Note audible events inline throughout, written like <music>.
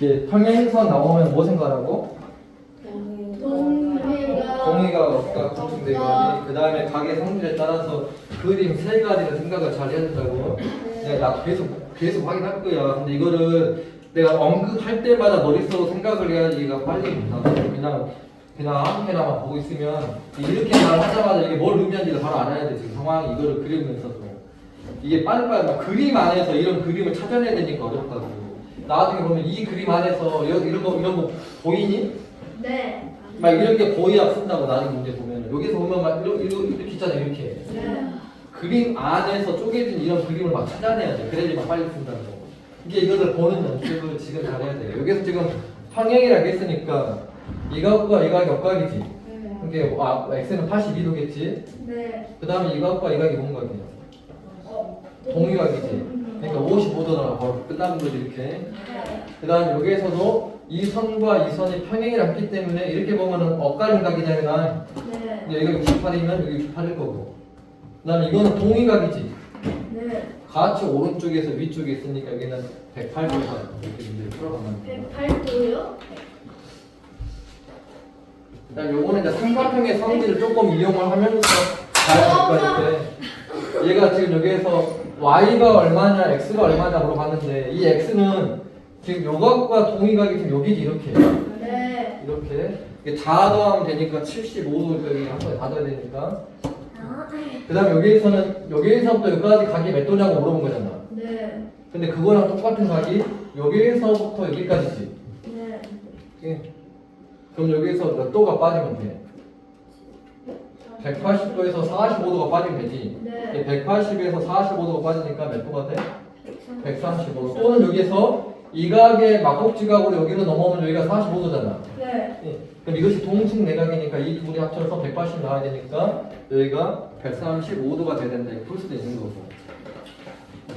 이게 평행선 나오면 뭐 생각하라고? 동해가 동의가 없다 공통대각이 그 다음에 각의 성질에 따라서 그림 세 가지를 생각을 잘 해야 된다고. 내가 나 계속 계속 확인할 거야 근데 이거를 내가 언급할 때마다 머릿속으로 생각을 해야지 얘가 빨리 나가 그냥 그냥 아무렇게나만 보고 있으면 이렇게 말하자마자 이게 뭘 의미하는지를 바로 알아야 돼 지금 상황 이거를 그리면서도. 이게 빨리빨리 막 그림 안에서 이런 그림을 찾아내야 되니까 어렵다고 나중에 보면 이 그림 안에서 이런 이런 거 이런 거 보이니? 네. 막 이런 게 보이야 쓴다고 나중에 문제 보면 여기서 보면 막 이렇게 이렇게, 이렇게 있잖아요 이렇게 네. 그림 안에서 쪼개진 이런 그림을 막 찾아내야 돼 그래야지 막 빨리 쓴다고 이게 이거를 보는 연습을 지금 잘해야 돼 여기서 지금 평행이라고 했으니까 이각과 이각이 역각이지 네. 이게 아, x는 82도겠지 네. 그 다음에 이각과 이각이 뭔 각이야 어. 동의각이지 그러니까 55도잖아 바로 끝나는 거지 이렇게 네. 그 다음에 여기에서도 이 선과 이 선이 평행이라 했기 때문에 이렇게 보면은 엇갈린 각이잖아 네. 근데 여기가 68이면 여기 68일 거고 그 다음에 이거는 동의각이지 네. 같이 오른쪽에서 위쪽에 있으니까 여기는 108도가 이렇게 문제를 풀어가면 돼요 108도요? 그 다음 요거는 이제 삼각형의 성질을 조금 이용을 하면서 잘할 거야 이렇게 얘가 지금 여기에서 y가 얼마냐 x가 얼마냐 물어봤는데 이 x는 지금 요각과 동의각이 지금 여기지 이렇게 네. 이렇게 이게 다 더하면 되니까 75도 여기 한 번에 다 더해야 되니까 그 다음에 여기에서는 여기에서부터 여기까지 각이 몇 도냐고 물어본 거잖아 네. 근데 그거랑 똑같은 각이 여기에서부터 여기까지지 네. 예. 그럼 여기서 몇 도가 빠지면 돼? 180도에서 45도가 빠지면 되지 네. 180에서 45도가 빠지니까 몇 도가 돼? 135도 또는 여기서 이 각의 막곡지각으로 여기로 넘어오면 여기가 45도잖아 네. 예. 그럼 이것이 동식 내각이니까 이 둘이 합쳐서 180 나와야 되니까 여기가 135도가 돼야 된다 이렇게 풀 수도 있는 거고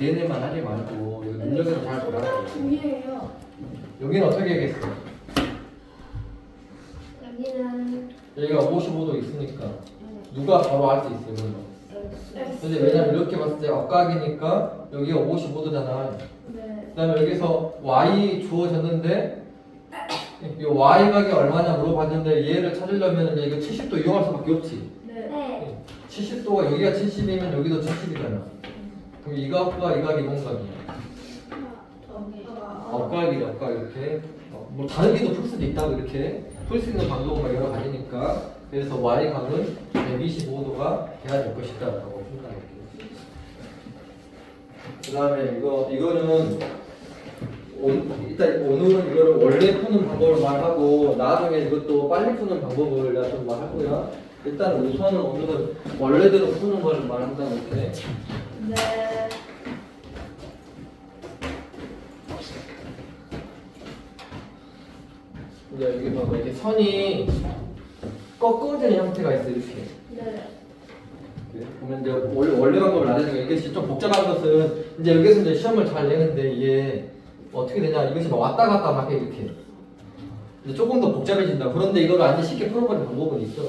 얘네만 하지 말고 이거 능력에서 잘 보라고 중요해요. 여기는 어떻게 하겠어? 여기는 여기가 55도 있으니까 누가 바로 알 수 있어 이걸로 근데 왜냐면 이렇게 봤을 때 억각이니까 여기가 55도잖아. 네. 그 다음에 여기서 y 주어졌는데 이 y 각이 얼마냐 물어봤는데 얘를 찾으려면 이제 이거 70도 이용할 수밖에 없지. 네. 70도가 여기가 70이면 여기도 70이잖아. 그럼 이 각과 이 각이 뭔 각이야? 억각이 억각 이렇게. 어, 뭐 다르게도 풀 수도 있다고 이렇게. 풀 수 있는 방법은 여러 가지니까 그래서 y 각은 125도가 돼야 될 것이다라고 생각할게요. 그 다음에 이거 이거는 오, 일단 오늘은 이거를 원래 푸는 방법을 말하고 나중에 이것도 빨리 푸는 방법을 내가 좀 거야. 일단 우선은 오늘은 원래대로 푸는 걸 말한다 이렇게. 네. 이제 여기 봐봐 이렇게 선이 꺾어지는 형태가 있어 이렇게. 네. 네, 보면 이제 원래 원래 방법을 알아야 되니까 이게 좀 복잡한 것은 이제 여기서 이제 시험을 잘 내는데 이게 어떻게 되냐 이것이 막 왔다 갔다 막 해 이렇게. 이제 조금 더 복잡해진다. 그런데 이걸 아주 쉽게 풀어버리는 방법은 있어.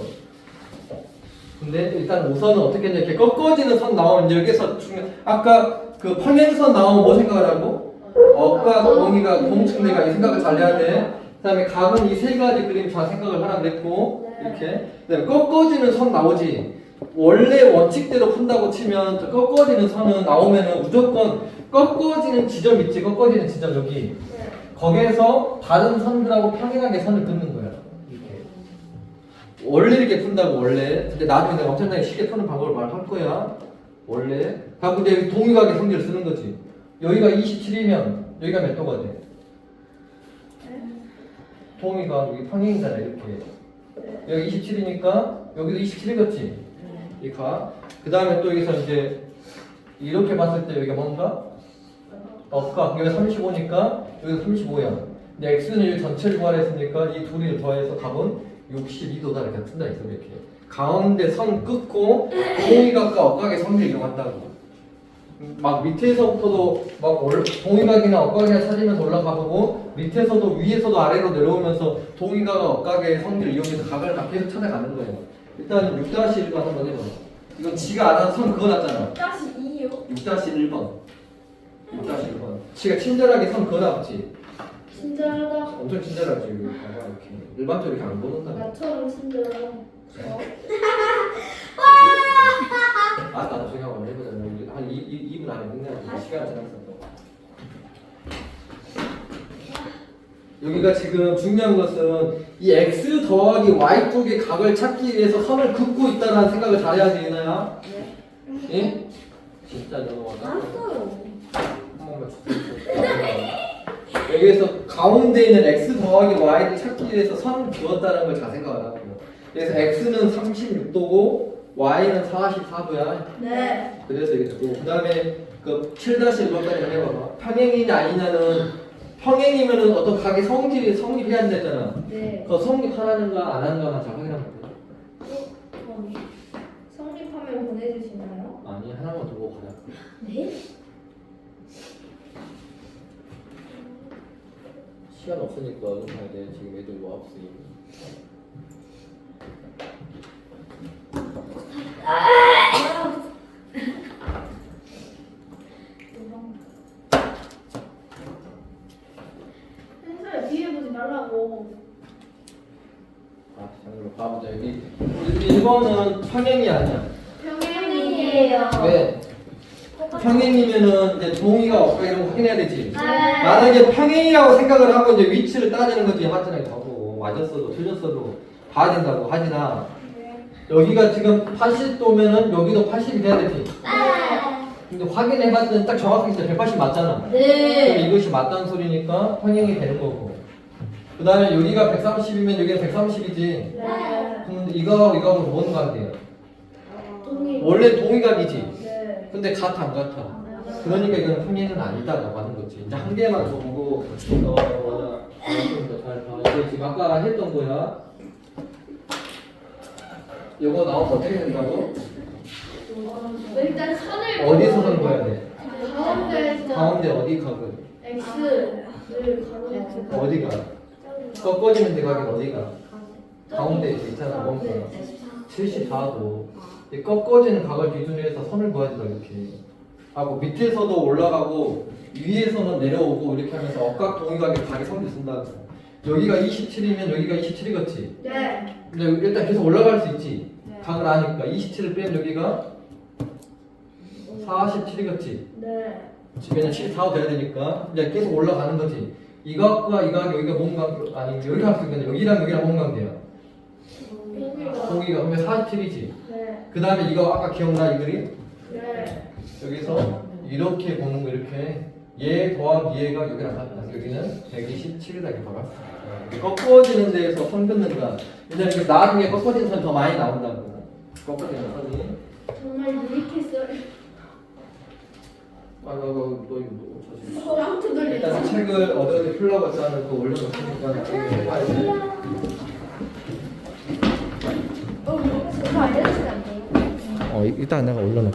근데 일단 우선은 어떻게 했냐 이렇게 꺾어지는 선 나오면 이제 여기서 중요 아까 그 평행선 나오면 뭐 생각을 하고 억과 동의가 공측내가 이 생각을 잘 해야 돼. 그다음에 각은 이 세 가지 그림 잘 생각을 하라 그랬고 네. 이렇게 그다음에 꺾어지는 선 나오지. 원래 원칙대로 푼다고 치면 저 꺾어지는 선은 나오면은 무조건 꺾어지는 지점 있지 꺾어지는 지점 여기 네. 거기에서 다른 선들하고 평행하게 선을 긋는 거야 이렇게 원래 이렇게 푼다고 원래 근데 나중에 내가 엄청나게 쉽게 푸는 방법을 말할 거야 원래 이제 여기 동의각의 성질을 쓰는 거지 여기가 27이면 여기가 몇 도가 돼? 동의가 여기 평행이잖아 이렇게 네. 여기 27이니까 여기도 27이겠지 이 가. 그 다음에 또 여기서 이제 이렇게 봤을 때 여기가 뭔가? 억각. 여기가 35니까 여기가 35야. 근데 x는 이 전체를 구하랬으니까 이 둘이 더해서 값은 62도다 이렇게 있어 이렇게. 가운데 선 끊고 동의각과 억각의 성질을 이용한다고. 막 밑에서부터도 막 올- 동의각이나 억각이나 찾으면서 올라가 보고 밑에서도 위에서도 아래로 내려오면서 동의각과 억각의 성질을 이용해서 각을 막 계속 찾아가는 거예요. 일단 6-1번 한번 해봐. 이건 지가 안한선 그어놨잖아. 다시 2요? 6-1번. 6-1번. 지가 친절하게 선 그어놨지. 친절하다. 엄청 친절하지 이거 봐봐 이렇게 일반적으로 이렇게 안 보는다 나처럼 친절하다. 어? <laughs> 아 나도 생각 한번 해보자 한 2, 2, 2 분 안에 끝내야 시간이 지났어 여기가 지금 중요한 것은 이 x 더하기 y 쪽의 각을 찾기 위해서 선을 긋고 있다는 생각을 잘해야 돼 유나야 네. 예? 진짜 너무하다 알았어요. 한 번만 주세요. 여기에서 가운데 있는 x 더하기 y를 찾기 위해서 선 그었다는 걸 잘 생각하라고. 그래서 x는 36도고 y는 44도야. 네. 그래서 이게 되고 그 다음에 그 7-1번까지 해봐봐. 평행이냐 아니냐는 평행이면은 어떤 각이 성질이 성립해야 된다잖아. 네. 그 성립하라는가 안 하는가만 잘 확인하면 돼. 그럼 성립하면 보내주시나요? 아니 하나만 더 보고 가자. 네. 시간 없으니까 얼른 가야 돼. 지금 애들 뭐 없으니. hen서야 뒤에 보지 말라고. 아, 잠깐만 봐보자. 여기 1번은 평행이 아니야. 평행이에요. 왜? 평행이면은 이제 동의가 없고 이런 거 확인해야 되지. 네. 만약에 평행이라고 생각을 하고 이제 위치를 따지는 거지. 하잖아요. 하고 맞았어도 틀렸어도 봐야 된다고 하지나 네. 여기가 지금 80도면은 여기도 80이 돼야 되지. 근데 확인해봤더니 딱 정확하게 진짜 180 맞잖아. 그럼 네. 이것이 맞다는 소리니까 평행이 되는 거고. 그 다음에 여기가 130이면 여기가 130이지. 네. 근데 이거하고 이거하고 뭔 관계야? 동의. 원래 동의각이지. 네. 근데 같아 안 같아? 그러니까 이건 평행은 아니다라고 하는 거지. 이제 한 개만 더 보고 어 뭐냐 좀더잘 봐. 이게 지금 아까 했던 거야. 이거 나오면 어떻게 된다고? 일단 선을 어디서 선 거야 돼? 가운데에서 가운데 어디 각을? X를 가로 어디가? 꺾어지는 대각이 어디가? 가운데 있잖아 뭔가 74도. 이 꺾어지는 각을 기준으로 해서 선을 그어야 된다 이렇게. 하고 밑에서도 올라가고 위에서는 내려오고 이렇게 하면서 억각 동의각의 각의 선을 쓴다. 여기가 27이면 여기가 27이겠지. 네. 근데 일단 계속 올라갈 수 있지. 네. 각을 아니까 27을 빼면 여기가 47이겠지. 네. 집에는 74도 돼야 되니까 이제 계속 올라가는 거지. 이각과 이각 여기가 뭔 관, 아니 여기 할수 있는데 여기랑 여기랑 뭔 관계야? 여기가 그러면 47이지. 네. 그 다음에 이거 아까 기억나 이 그림? 네. 여기서 이렇게 보는 거 이렇게 얘 더하기 얘가 여기랑 같다. 여기는 127이다 이렇게 봐봐. 꺾어지는 데에서 선 긋는다. 왜냐면 나중에 꺾어지는 선더 많이 나온다고. 꺾어지는 선이. 정말 유익했어요. 아, 너, 이거 뭐 사실. 일단 책을 어디 풀라고 했다는 거 올려놓으니까 나중에. 어, 안 돼요? 어, 이따 내가 올려놓을게.